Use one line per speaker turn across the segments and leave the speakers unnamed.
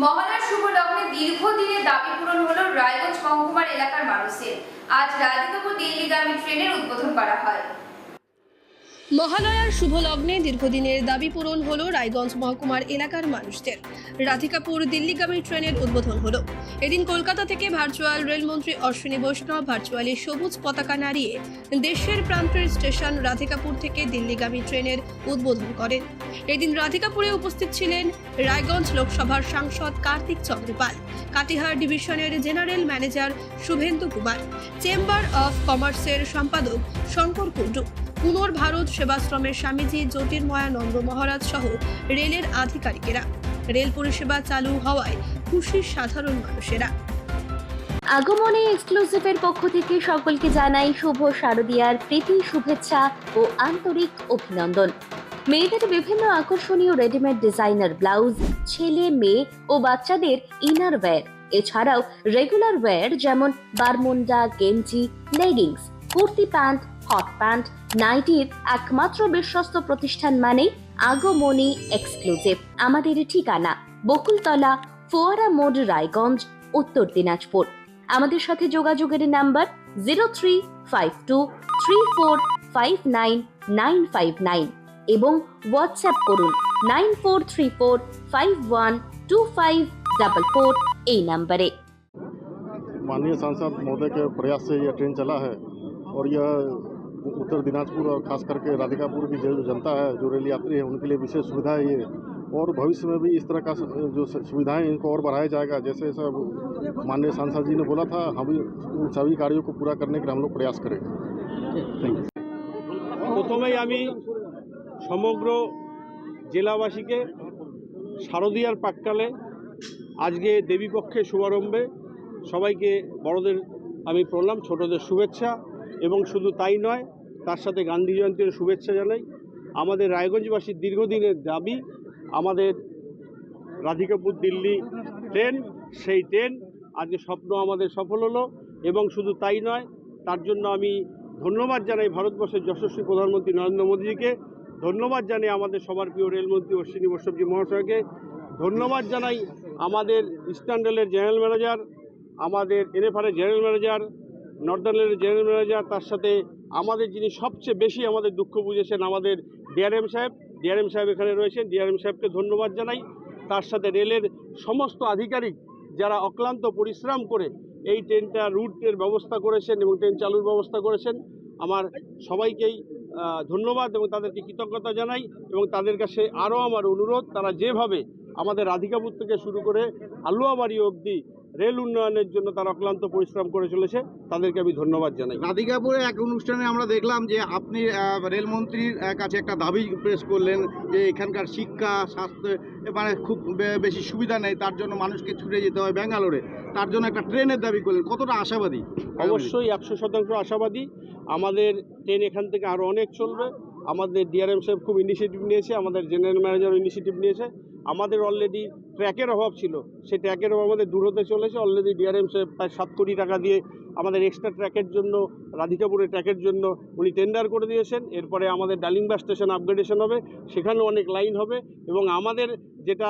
মহালয়ার শুভ লগ্নে দীর্ঘদিনের দাবি পূরণ হলো রায়গঞ্জ মহকুমার এলাকার মানুষের। আজ রাধিকাপুর দিল্লিগামী ট্রেনের উদ্বোধন করা হয়।
মহালয়ার শুভ লগ্নে দীর্ঘদিনের দাবি পূরণ হলো রায়গঞ্জ মহকুমার এলাকার মানুষদের। রাধিকাপুর দিল্লিগামী ট্রেনের উদ্বোধন হলো। এদিন কলকাতা থেকে ভার্চুয়াল রেলমন্ত্রী অশ্বিনী বৈষ্ণব ভার্চুয়ালি সবুজ পতাকা নাড়িয়ে দেশের প্রান্তের স্টেশন রাধিকাপুর থেকে দিল্লিগামী ট্রেনের উদ্বোধন করেন। এদিন রাধিকাপুরে উপস্থিত ছিলেন রায়গঞ্জ লোকসভার সাংসদ কার্তিক চন্দ্রপাল, কাটিহার ডিভিশনের general manager Shubhendu Kumar, chamber of কমার্সের সম্পাদক শঙ্কর কুণ্ডু। পুনর্ভারত সেবাশ্রমের স্বামীজি জ্যোতির্ময়ানন্দ মহারাজ সহ রেলের আধিকারিকেরা। রেল পরিষেবা চালু হওয়ায় খুশি সাধারণ মানুষেরা।
আগমনে এক্সক্লুসিভের পক্ষ থেকে সকলকে জানাই শুভ শারদীয়ার প্রীতি, শুভেচ্ছা ও আন্তরিক অভিনন্দন। মেয়েদের বিভিন্ন আকর্ষণীয় রেডিমেড ডিজাইনার ব্লাউজ ছেলে, মেয়ে ও বাচ্চাদের ইনার ওয়্যার এছাড়াও রেগুলার ওয়্যার যেমন বারমুন্ডা গেঞ্জি leggings kurti pant hot pant নাইটির একমাত্র বিশ্বস্ত প্রতিষ্ঠান মানে আগমনী এক্সক্লুসিভ আমাদের ঠিকানা বকুলতলা ফোয়ারা মোড রায়গঞ্জ উত্তর দিনাজপুর আমাদের সাথে যোগাযোগের number zero three five two three four five nine nine five nine এবং হোয়াটসঅ্যাপ করুন nine four three four five one two five double four এই নাম্বারে
माननीय सांसद महोदय के प्रयास से यह ट्रेन चला है और यह उत्तर दिनाजपुर और खास करके राधिकापुर की जो जनता है जो रेल यात्री है उनके लिए विशेष सुविधा है ये और भविष्य में भी इस तरह का जो सुविधाएं इनको और बढ़ाया जाएगा जैसे सब माननीय सांसद जी ने बोला था हम भी उन सभी कार्यों को पूरा करने के लिए हम लोग प्रयास करेंगे थैंक यू
প্রথমেই আমি সমগ্র জেলাবাসীকে শারদীয়ার পাককালে আজকে দেবীপক্ষের শুভারম্ভে সবাইকে বড়দের আমি প্রণাম ছোটদের শুভেচ্ছা এবং শুধু তাই নয়, তার সাথে গান্ধী জয়ন্তীর শুভেচ্ছা জানাই। আমাদের রায়গঞ্জবাসীর দীর্ঘদিনের দাবি, আমাদের রাধিকাপুর দিল্লি ট্রেন, সেই ট্রেন আজকে স্বপ্ন আমাদের সফল হলো এবং শুধু তাই নয়, তার জন্য আমি ধন্যবাদ জানাই ভারতবর্ষের যশস্বী প্রধানমন্ত্রী নরেন্দ্র মোদীজিকে। ধন্যবাদ জানাই আমাদের সবার প্রিয় রেলমন্ত্রী অশ্বিনী বৈষ্ণবজি মহাশয়কে। ধন্যবাদ জানাই আমাদের ইস্টার্ন রেলের জেনারেল ম্যানেজার, আমাদের এনএফআরের জেনারেল ম্যানেজার নর্দার্ন রেলের জেনারেল ম্যানেজার তার সাথে আমাদের যিনি সবচেয়ে বেশি আমাদের দুঃখ বুঝেছেন, আমাদের ডিআরএম সাহেব। ডিআরএম সাহেব এখানে রয়েছেন। ডিআরএম সাহেবকে ধন্যবাদ জানাই। তার সাথে রেলের সমস্ত আধিকারিক যারা অক্লান্ত পরিশ্রম করে এই ট্রেনটা রুটের ব্যবস্থা করেছেন এবং ট্রেন চালুর ব্যবস্থা করেছেন, আমার সবাইকেই ধন্যবাদ এবং তাদেরকে কৃতজ্ঞতা জানাই এবং তাদের কাছে আরও আমার অনুরোধ, তারা যেভাবে আমাদের রাধিকাপুর থেকে শুরু করে আলুয়াবাড়ি অবধি রেল উন্নয়নের জন্য তারা অক্লান্ত পরিশ্রম করে চলেছে তাদেরকে আমি ধন্যবাদ জানাই।
রাধিকাপুরে এক অনুষ্ঠানে আমরা দেখলাম যে আপনি রেলমন্ত্রীর কাছে একটা দাবি পেশ করলেন যে এখানকার শিক্ষা স্বাস্থ্য মানে খুব বেশি সুবিধা নেই তার জন্য মানুষকে ছুটে যেতে হয় ব্যাঙ্গালোরে। তার জন্য একটা ট্রেনের দাবি করলেন কতটা আশাবাদী?
অবশ্যই একশো শতাংশ আশাবাদী। আমাদের ট্রেন এখান থেকে আরও অনেক চলবে। আমাদের ডিআরএম সাহেব খুব ইনিশিয়েটিভ নিয়েছে আমাদের জেনারেল ম্যানেজার ইনিশিয়েটিভ নিয়েছে। আমাদের অলরেডি ট্র্যাকের অভাব ছিল। সেই ট্র্যাকের অভাব আমাদের দূর হতে চলেছে। অলরেডি ডিআরএম সাহেব প্রায় সাত কোটি টাকা দিয়ে আমাদের এক্সট্রা ট্র্যাকের জন্য, রাধিকাপুরের ট্র্যাকের জন্য উনি টেন্ডার করে দিয়েছেন। এরপরে আমাদের ডালিম্বা স্টেশন আপগ্রেডেশন হবে, সেখানেও অনেক লাইন হবে এবং আমাদের যেটা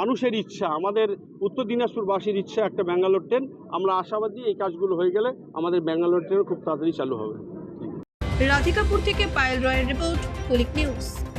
মানুষের ইচ্ছা, আমাদের উত্তর দিনাজপুরবাসীর ইচ্ছা একটা ব্যাঙ্গালোর ট্রেন আমরা আশাবাদী এই কাজগুলো হয়ে গেলে আমাদের ব্যাঙ্গালোর ট্রেনও খুব তাড়াতাড়ি চালু হবে।
রাধিকাপুর থেকে পায়েল রয়ের রিপোর্ট কুলিক নিউজ